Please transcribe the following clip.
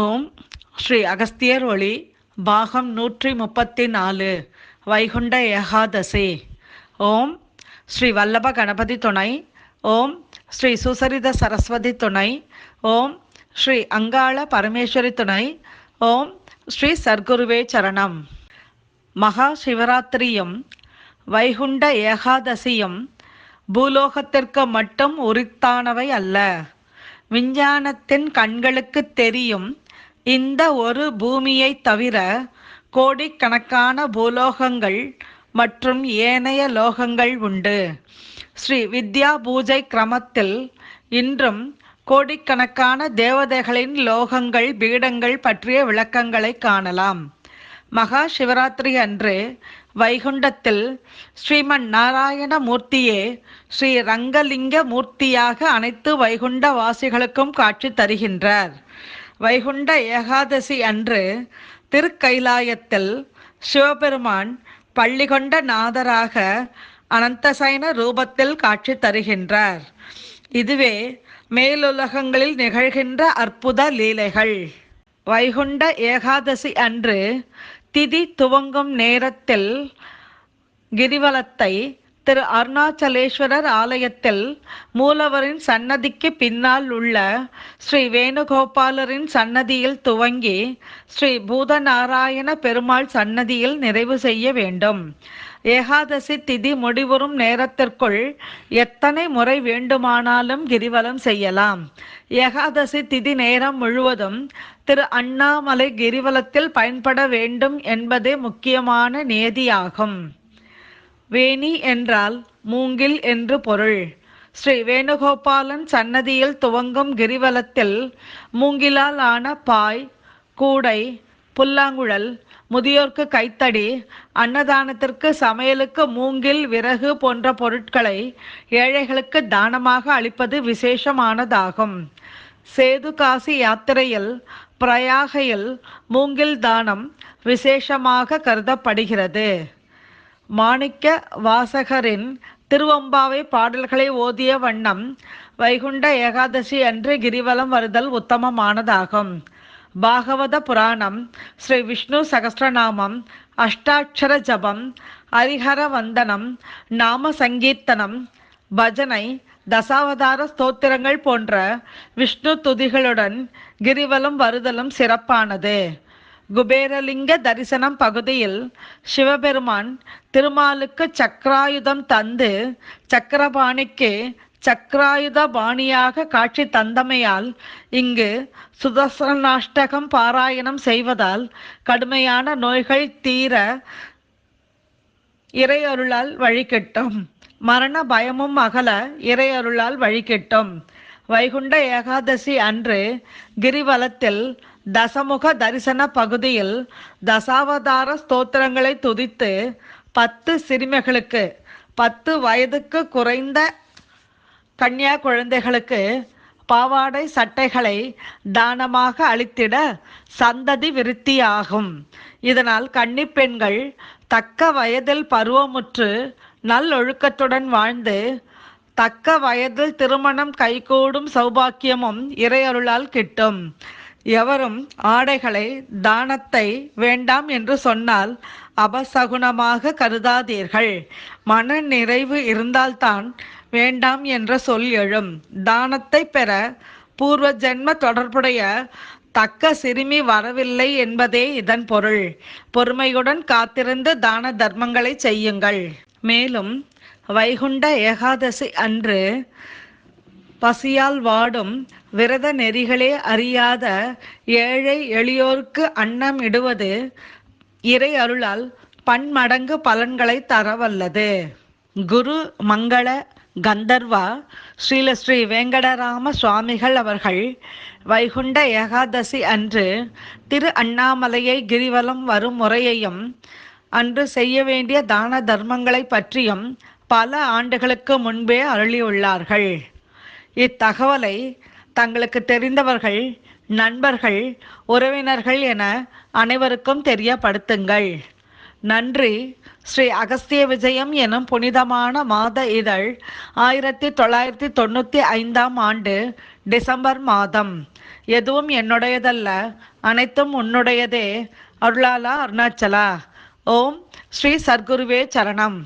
ஓம் ஸ்ரீ அகஸ்தியர் ஒளி பாகம் நூற்றி முப்பத்தி நாலு வைகுண்ட ஏகாதசி. ஓம் ஸ்ரீ வல்லப கணபதி துணை ஓம் ஸ்ரீ சுசரித சரஸ்வதி துணை ஓம் ஸ்ரீ அங்காள பரமேஸ்வரி துணை ஓம் ஸ்ரீ சர்க்குருவே சரணம். மகா சிவராத்திரியும் வைகுண்ட ஏகாதசியும் பூலோகத்திற்கு மட்டும் உரித்தானவை அல்ல. விஞ்ஞானத்தின் கண்களுக்கு தெரியும் இந்த ஒரு பூமியை தவிர கோடிக்கணக்கான பூலோகங்கள் மற்றும் ஏனைய லோகங்கள் உண்டு. ஸ்ரீ வித்யா பூஜை கிரமத்தில் இன்றும் கோடிக்கணக்கான தேவதைகளின் லோகங்கள் பீடங்கள் பற்றிய விளக்கங்களை காணலாம். மகா சிவராத்திரி அன்று வைகுண்டத்தில் ஸ்ரீமன் நாராயண மூர்த்தியே ஸ்ரீ ரங்கலிங்க மூர்த்தியாக அனைத்து வைகுண்ட வாசிகளுக்கும் காட்சி தருகின்றார். வைகுண்ட ஏகாதசி அன்று திருக்கைலாயத்தில் சிவபெருமான் பள்ளிகொண்ட நாதராக அனந்தசைன ரூபத்தில் காட்சி தருகின்றார். இதுவே மேலுலகங்களில் நிகழ்கின்ற அற்புத லீலைகள். வைகுண்ட ஏகாதசி அன்று திதி துவங்கும் நேரத்தில் கிரிவலத்தை திரு அருணாச்சலேஸ்வரர் ஆலயத்தில் மூலவரின் சன்னதிக்கு பின்னால் உள்ள ஸ்ரீ வேணுகோபாலரின் சன்னதியில் துவங்கி ஸ்ரீ பூதநாராயண பெருமாள் சன்னதியில் நிறைவு செய்ய வேண்டும். ஏகாதசி திதி முடிவுறும் நேரத்திற்குள் எத்தனை முறை வேண்டுமானாலும் கிரிவலம் செய்யலாம். ஏகாதசி திதி நேரம் முழுவதும் திரு அண்ணாமலை கிரிவலத்தில் பயன்பட வேண்டும் என்பதே முக்கியமான நியதியாகும் வேணி என்றால் மூங்கில் என்று பொருள். ஸ்ரீ வேணுகோபாலன் சன்னதியில் துவங்கும் கிரிவலத்தில் மூங்கிலால் ஆன பாய் கூடை புல்லாங்குழல் முதியோர்க்கு கைத்தடி அன்னதானத்திற்கு சமையலுக்கு மூங்கில் விறகு போன்ற பொருட்களை ஏழைகளுக்கு தானமாக அளிப்பது விசேஷமானதாகும். சேது காசி யாத்திரையில் பிரயாகையில் மூங்கில் தானம் விசேஷமாக கருதப்படுகிறது. மாணிக்க வாசகரின் திருவம்பாவை பாடல்களை ஓதிய வண்ணம் வைகுண்ட ஏகாதசி அன்று கிரிவலம் வருதல் உத்தமமானதாகும். பாகவத புராணம் ஸ்ரீ விஷ்ணு சகஸ்ரநாமம் அஷ்டாட்சர ஜபம் ஹரிஹர வந்தனம் நாம சங்கீர்த்தனம் பஜனை தசாவதார ஸ்தோத்திரங்கள் போன்ற விஷ்ணு துதிகளுடன் கிரிவலம் வருதலும் சிறப்பானது. குபேரலிங்க தரிசனம் பகுதியில் சிவபெருமான் திருமாலுக்கு சக்கராயுதம் தந்து சக்கரபாணிக்கு சக்கராயுத பாணியாக காட்சி தந்தமையால் இங்கு சுதர்சனாஷ்டகம் பாராயணம் செய்வதால் கடுமையான நோய்கள் தீர இறையருளால் வழிகிட்டும். மரண பயமும் அகல இறையருளால் வழிகிட்டும். வைகுண்ட ஏகாதசி அன்று கிரிவலத்தில் தசமுக தரிசன பகுதியில் தசாவதார ஸ்தோத்திரங்களை துதித்து பத்து சிறுமிகளுக்கு பத்து வயதுக்கு குறைந்த கன்னியா குழந்தைகளுக்கு பாவாடை சட்டைகளை தானமாக அளித்திட சந்ததி விருத்தியாகும். இதனால் கன்னி பெண்கள் தக்க வயதில் பருவமுற்று நல்லொழுக்கத்துடன் வாழ்ந்து தக்க வயதில் திருமணம் கைகூடும் சௌபாக்கியமும் இறையருளால் கிட்டும். எவரும் ஆடைகளை தானத்தை வேண்டாம் என்று சொன்னால் அபசகுனமாக கருதாதீர்கள். மன நிறைவு இருந்தால்தான் வேண்டாம் என்ற சொல் எழும். தானத்தை பெற பூர்வ ஜென்ம தொடர்புடைய தக்க சிறுமி வரவில்லை என்பதே இதன் பொருள். பொறுமையுடன் காத்திருந்து தான தர்மங்களை செய்யுங்கள். மேலும் வைகுண்ட ஏகாதசி அன்று பசியால் வாடும் விரத நெறிகளே அறியாத ஏழை எளியோருக்கு அன்னம் இடுவது இறை அருளால் பன்மடங்கு பலன்களை தரவல்லது. குரு மங்கள கந்தர்வா ஸ்ரீல ஸ்ரீ வேங்கடராம சுவாமிகள் அவர்கள் வைகுண்ட ஏகாதசி அன்று திரு அண்ணாமலையை கிரிவலம் வரும் முறையையும் அன்று செய்ய வேண்டிய தான தர்மங்களை பற்றியும் பல ஆண்டுகளுக்கு முன்பே அருளியுள்ளார்கள். இத்தகவலை தங்களுக்கு தெரிந்தவர்கள் நண்பர்கள் உறவினர்கள் என அனைவருக்கும் தெரியப்படுத்துங்கள். நன்றி. ஸ்ரீ அகஸ்திய விஜயம் எனும் புனிதமான மாத இதழ் ஆயிரத்தி தொள்ளாயிரத்தி தொண்ணூற்றி ஐந்தாம் ஆண்டு டிசம்பர் மாதம். எதுவும் என்னுடையதல்ல அனைத்தும் உன்னுடையதே. அருளாலா அருணாச்சலா. ஓம் ஸ்ரீ சர்க்குருவே சரணம்.